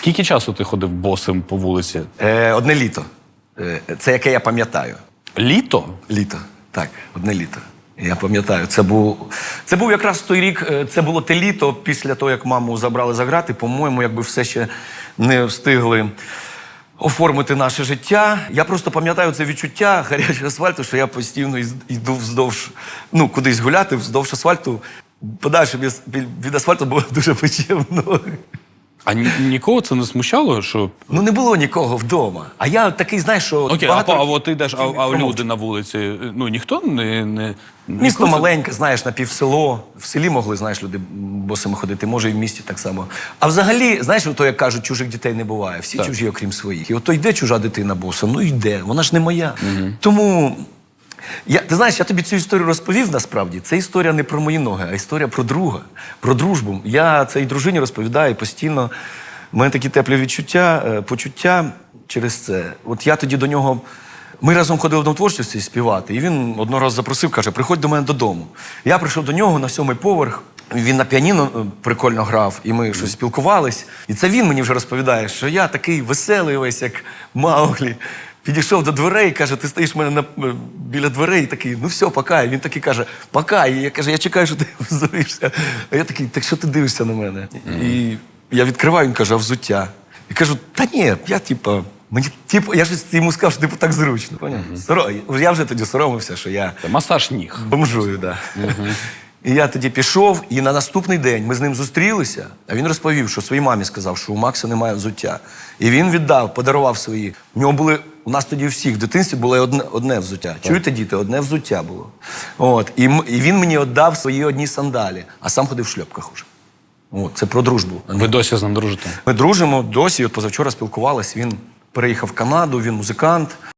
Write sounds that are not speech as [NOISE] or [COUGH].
Скільки часу ти ходив босим по вулиці? Е, одне літо. Е, це яке я пам'ятаю. Літо? Літо. Так, одне літо. Я пам'ятаю, це був, це був якраз той рік, е, це було те літо після того, як маму забрали за грати. По-моєму, якби все ще не встигли оформити наше життя. Я просто пам'ятаю це відчуття гарячого асфальту, що я постійно йду вздовж, ну, кудись гуляти, вздовж асфальту. Подальше від, від асфальту було [LAUGHS] дуже почемно. А ні- нікого це не смущало, що. Ну не було нікого вдома. А я такий, знаєш, що Окей, багато а, а років- от ти йдеш, а, а люди на вулиці, ну ніхто не. не Місто нікого це- маленьке, знаєш, напівсело. В селі могли, знаєш, люди босими ходити, може, і в місті так само. А взагалі, знаєш, то як кажуть, чужих дітей не буває. Всі Так. чужі, окрім своїх. І от то йде чужа дитина босом, ну йде, вона ж не моя. Тому. Я, ти знаєш, я тобі цю історію розповів насправді. Це історія не про мої ноги, а історія про друга, про дружбу. Я цій дружині розповідаю постійно. У мене такі теплі відчуття, е, почуття через це. От я тоді до нього. Ми разом ходили до творчості співати, і він одного разу запросив, каже: приходь до мене додому. Я прийшов до нього на сьомий поверх. Він на піаніно е, прикольно грав, і ми щось спілкувались. І це він мені вже розповідає, що я такий веселий, весь як Мауглі. Підійшов до дверей, каже, ти стоїш в мене на, е, біля дверей, і такий, ну все, пока. І він такий каже, пока. І я каже, я чекаю, що ти [LAUGHS] взуєшся. А я такий, так що ти дивишся на мене? І я відкриваю, він каже, а взуття. І кажу, та ні, я типа. Мені типу, я щось йому сказав, що типу так зручно. Поняв? Соро- Я вже тоді соромився, що я Це масаж ніг. бомжую, да. І я тоді пішов, і на наступний день ми з ним зустрілися, а він розповів, що своїй мамі сказав, що у Макса немає взуття. І він віддав, подарував свої. У нього були. У нас тоді всіх в дитинстві було одне, одне взуття. Чуєте, діти, одне взуття було. От. І, і він мені віддав свої одні сандалі, а сам ходив в шльопках уже. От, це про дружбу. Ви досі з ним дружите? Ми дружимо досі. От позавчора спілкувалися. Він переїхав в Канаду, він музикант.